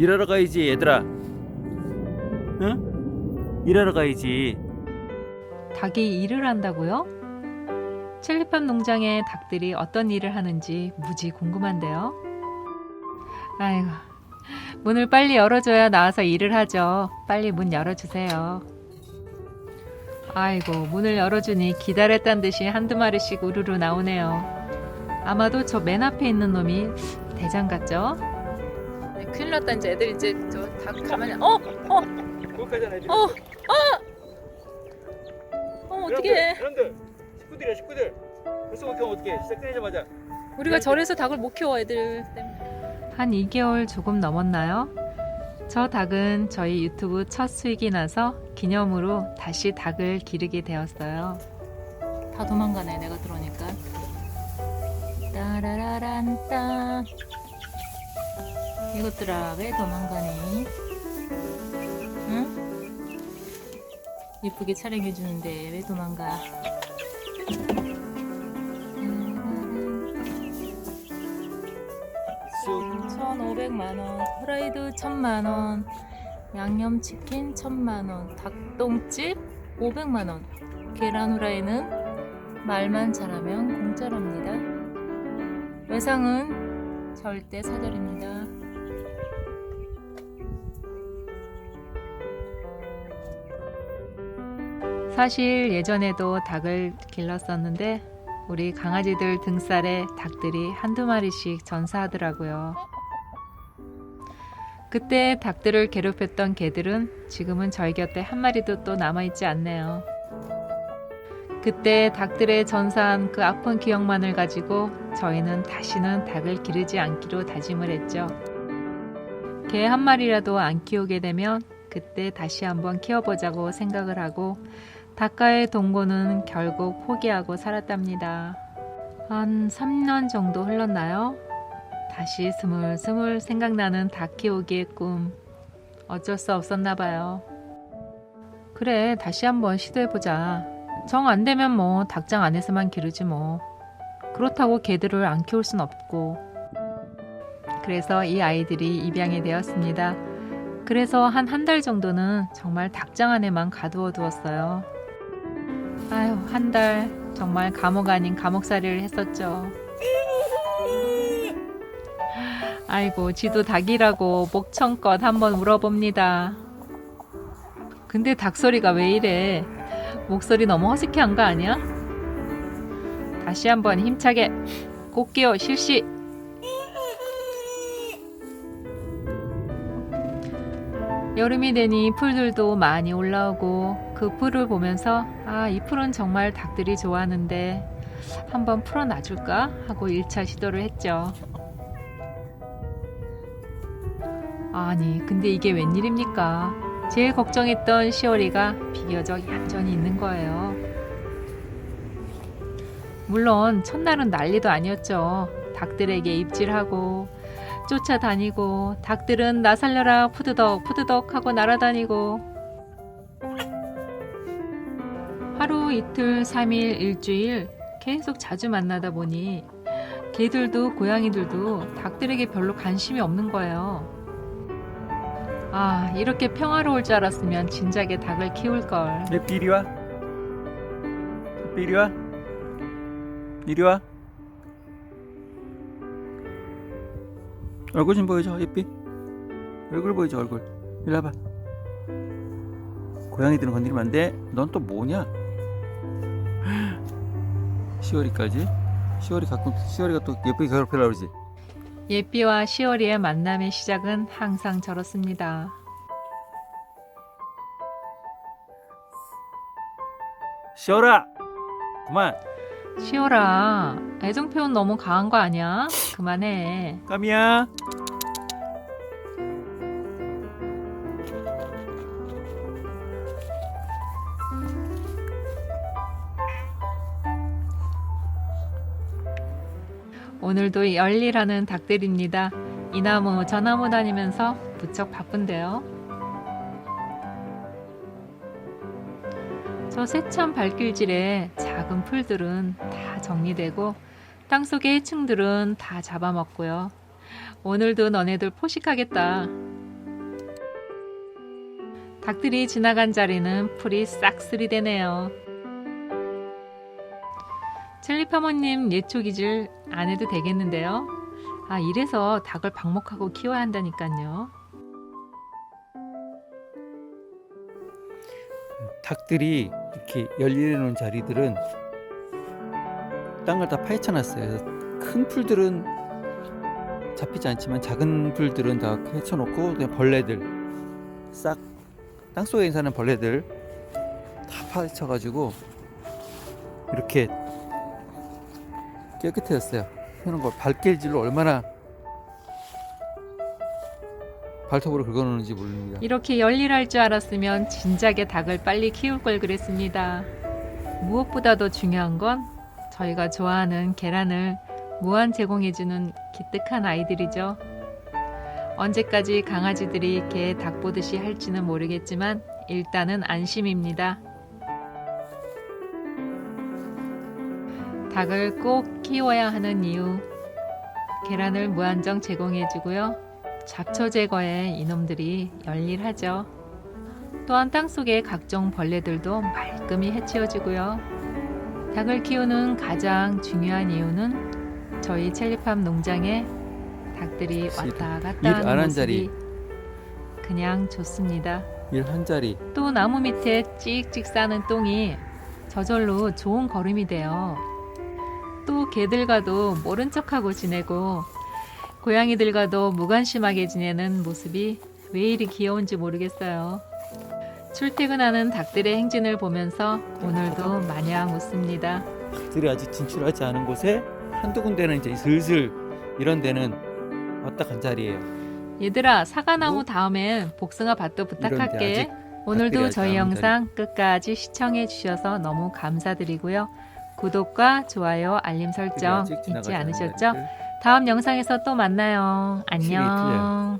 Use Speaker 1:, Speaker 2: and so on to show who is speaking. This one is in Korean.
Speaker 1: 일하러 가야지 얘들아 응? 일하러 가야지
Speaker 2: 닭이 일을 한다고요? 첼리팜 농장의 닭들이 어떤 일을 하는지 무지 궁금한데요. 아이고, 문을 빨리 열어줘야 나와서 일을 하죠. 빨리 문 열어주세요. 아이고, 문을 열어주니 기다렸단 듯이 한두 마리씩 우르르 나오네요. 아마도 저 맨 앞에 있는 놈이 대장 같죠? 네, 큰일 났다 이제 애들 이제 저닭 가만히 어! 어!
Speaker 1: 거기까지는 애들이
Speaker 2: 어! 어 어떡해
Speaker 1: 여러분들 식구들이야 식구들 벌써 못 키우면 어떡해 시작 끊이자마자
Speaker 2: 우리가 절에서 닭을 못 키워 애들 때문에. 한 2개월 조금 넘었나요? 저 닭은 저희 유튜브 첫 수익이 나서 기념으로 다시 닭을 기르게 되었어요. 다 도망가네 내가 들어오니까. 따라라란따 이것들아 왜 도망가니? 응? 예쁘게 촬영해 주는데 왜 도망가? 1,500만 원, 프라이드 1,000만 원, 양념치킨 1,000만 원, 닭똥집 500만 원, 계란 후라이는 말만 잘하면 공짜랍니다. 외상은 절대 사절입니다. 사실 예전에도 닭을 길렀었는데 우리 강아지들 등살에 닭들이 한두 마리씩 전사하더라고요. 그때 닭들을 괴롭혔던 개들은 지금은 저희 곁에 한 마리도 또 남아있지 않네요. 그때 닭들의 전사한 그 아픈 기억만을 가지고 저희는 다시는 닭을 기르지 않기로 다짐을 했죠. 개 한 마리라도 안 키우게 되면 그때 다시 한번 키워보자고 생각을 하고 닭과의 동거는 결국 포기하고 살았답니다. 한 3년 정도 흘렀나요? 다시 스물스물 생각나는 닭 키우기의 꿈. 어쩔 수 없었나 봐요. 그래, 다시 한번 시도해보자. 정 안 되면 뭐 닭장 안에서만 기르지 뭐. 그렇다고 개들을 안 키울 순 없고. 그래서 이 아이들이 입양이 되었습니다. 그래서 한 한 달 정도는 정말 닭장 안에만 가두어 두었어요. 아유, 한 달 정말 감옥 아닌 감옥살이를 했었죠. 아이고, 지도 닭이라고 목청껏 한번 울어봅니다. 근데 닭 소리가 왜 이래? 목소리 너무 허스키한 거 아니야? 다시 한번 힘차게 꽃기어 실시. 여름이 되니 풀들도 많이 올라오고 그 풀을 보면서 아, 이 풀은 정말 닭들이 좋아하는데 한번 풀어놔줄까 하고 1차 시도를 했죠. 아니, 근데 이게 웬일입니까? 제일 걱정했던 시오리가 비교적 얌전히 있는 거예요. 물론 첫날은 난리도 아니었죠. 닭들에게 입질하고 쫓아다니고 닭들은 나 살려라 푸드덕 푸드덕 하고 날아다니고 하루 이틀 삼일 일주일 계속 자주 만나다 보니 개들도 고양이들도 닭들에게 별로 관심이 없는 거예요. 아 이렇게 평화로울 줄 알았으면 진작에 닭을 키울걸.
Speaker 1: 예삐 이리 와. 이리 와. 이리 와. 얼굴 좀 보여줘 예삐. 얼굴 보여줘 얼굴. 이리 와봐. 고양이들은 건드리면 안 돼. 넌 또 뭐냐? 10월이까지? 10월이 가끔 10월이가 또 예쁘게 괴롭히려고 그러지
Speaker 2: 예삐와 시오리의 만남의 시작은 항상 저렇습니다.
Speaker 1: 시월아 그만
Speaker 2: 시오라 애정 표현 너무 강한 거 아니야? 그만해.
Speaker 1: 까미야
Speaker 2: 오늘도 열일하는 닭들입니다. 이 나무 저 나무 다니면서 무척 바쁜데요. 저 세찬 발길질에 작은 풀들은 다 정리되고 땅속의 해충들은 다 잡아먹고요. 오늘도 너네들 포식하겠다. 닭들이 지나간 자리는 풀이 싹쓸이 되네요. 첼리파모님 예초기질 안 해도 되겠는데요? 아, 이래서 닭을 방목하고 키워야 한다니까요.
Speaker 1: 닭들이 이렇게 놓은 자리들은 땅을 다 파헤쳐 놨어요. 큰 풀들은 잡히지 않지만 작은 풀들은 다 헤쳐 놓고 벌레들 싹 땅속에 사는 벌레들 다 파헤쳐 가지고 이렇게 깨끗해졌어요. 해놓은 거 발길질로 얼마나 발톱으로 긁어놓는지 모릅니다.
Speaker 2: 이렇게 열일할 줄 알았으면 진작에 닭을 빨리 키울 걸 그랬습니다. 무엇보다도 중요한 건 저희가 좋아하는 계란을 무한 제공해주는 기특한 아이들이죠. 언제까지 강아지들이 개, 닭 보듯이 할지는 모르겠지만 일단은 안심입니다. 닭을 꼭 키워야 하는 이유. 계란을 무한정 제공해주고요. 잡초 제거에 이놈들이 열일하죠. 또한 땅 속의 각종 벌레들도 말끔히 해치워지고요. 닭을 키우는 가장 중요한 이유는 저희 첼리팜 농장에 닭들이 왔다 갔다
Speaker 1: 일
Speaker 2: 하는 모습이
Speaker 1: 자리.
Speaker 2: 그냥 좋습니다.
Speaker 1: 일 한 자리
Speaker 2: 또 나무 밑에 찍찍 싸는 똥이 저절로 좋은 걸음이 돼요. 또 개들과도 모른 척하고 지내고 고양이들과도 무관심하게 지내는 모습이 왜 이리 귀여운지 모르겠어요. 출퇴근하는 닭들의 행진을 보면서 오늘도 마냥 웃습니다.
Speaker 1: 닭들이 아직 진출하지 않은 곳에 한두 군데는 이제 슬슬 이런 데는 왔다 간 자리예요.
Speaker 2: 얘들아 사과나무
Speaker 1: 뭐?
Speaker 2: 다음엔 복숭아 밭도 부탁할게. 오늘도 저희 영상 끝까지 시청해 주셔서 너무 감사드리고요. 구독과 좋아요, 알림 설정 잊지 않으셨죠? 다음 영상에서 또 만나요. 안녕.